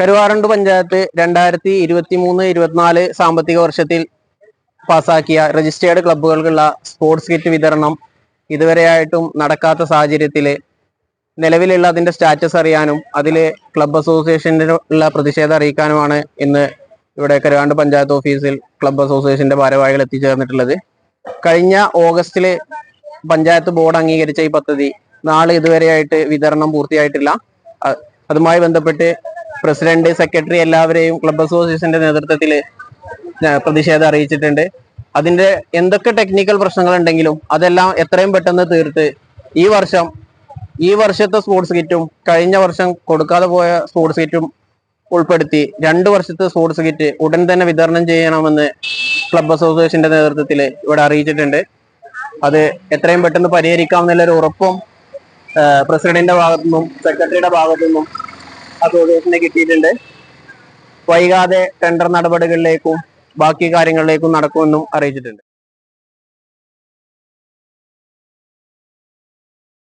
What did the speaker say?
കരുവാറുണ്ട് പഞ്ചായത്ത് രണ്ടായിരത്തി ഇരുപത്തി മൂന്ന് ഇരുപത്തിനാല് സാമ്പത്തിക വർഷത്തിൽ പാസാക്കിയ രജിസ്റ്റേർഡ് ക്ലബ്ബുകൾക്കുള്ള സ്പോർട്സ് കിറ്റ് വിതരണം ഇതുവരെയായിട്ടും നടക്കാത്ത സാഹചര്യത്തിൽ നിലവിലുള്ള അതിന്റെ സ്റ്റാറ്റസ് അറിയാനും അതിൽ ക്ലബ്ബ് അസോസിയേഷനിലുള്ള പ്രതിഷേധം അറിയിക്കാനുമാണ് ഇന്ന് ഇവിടെ കരുവാണ്ട് പഞ്ചായത്ത് ഓഫീസിൽ ക്ലബ്ബ് അസോസിയേഷന്റെ ഭാരവാഹികൾ എത്തിച്ചേർന്നിട്ടുള്ളത്. കഴിഞ്ഞ ഓഗസ്റ്റിൽ പഞ്ചായത്ത് ബോർഡ് അംഗീകരിച്ച ഈ പദ്ധതി നാളെ ഇതുവരെയായിട്ട് വിതരണം പൂർത്തിയായിട്ടില്ല. അതുമായി ബന്ധപ്പെട്ട് പ്രസിഡന്റ് സെക്രട്ടറി എല്ലാവരെയും ക്ലബ് അസോസിയേഷന്റെ നേതൃത്വത്തിൽ പ്രതിഷേധം അറിയിച്ചിട്ടുണ്ട്. അതിന്റെ എന്തൊക്കെ ടെക്നിക്കൽ പ്രശ്നങ്ങൾ ഉണ്ടെങ്കിലും അതെല്ലാം എത്രയും പെട്ടെന്ന് തീർത്ത് ഈ വർഷം ഈ വർഷത്തെ സ്പോർട്സ് കിറ്റും കഴിഞ്ഞ വർഷം കൊടുക്കാതെ പോയ സ്പോർട്സ് കിറ്റും ഉൾപ്പെടുത്തി രണ്ടു വർഷത്തെ സ്പോർട്സ് കിറ്റ് ഉടൻ തന്നെ വിതരണം ചെയ്യണമെന്ന് ക്ലബ് അസോസിയേഷന്റെ നേതൃത്വത്തിൽ ഇവിടെ അറിയിച്ചിട്ടുണ്ട്. അത് എത്രയും പെട്ടെന്ന് പരിഹരിക്കാമെന്നുള്ളൊരു ഉറപ്പും പ്രസിഡന്റിന്റെ ഭാഗത്തു നിന്നും സെക്രട്ടറിയുടെ ഭാഗത്തു നിന്നും അസോസിയേഷന് കിട്ടിയിട്ടുണ്ട് വൈകാതെ ടെൻഡർ നടപടികളിലേക്കും ബാക്കി കാര്യങ്ങളിലേക്കും നടക്കുമെന്നും അറിയിച്ചിട്ടുണ്ട്.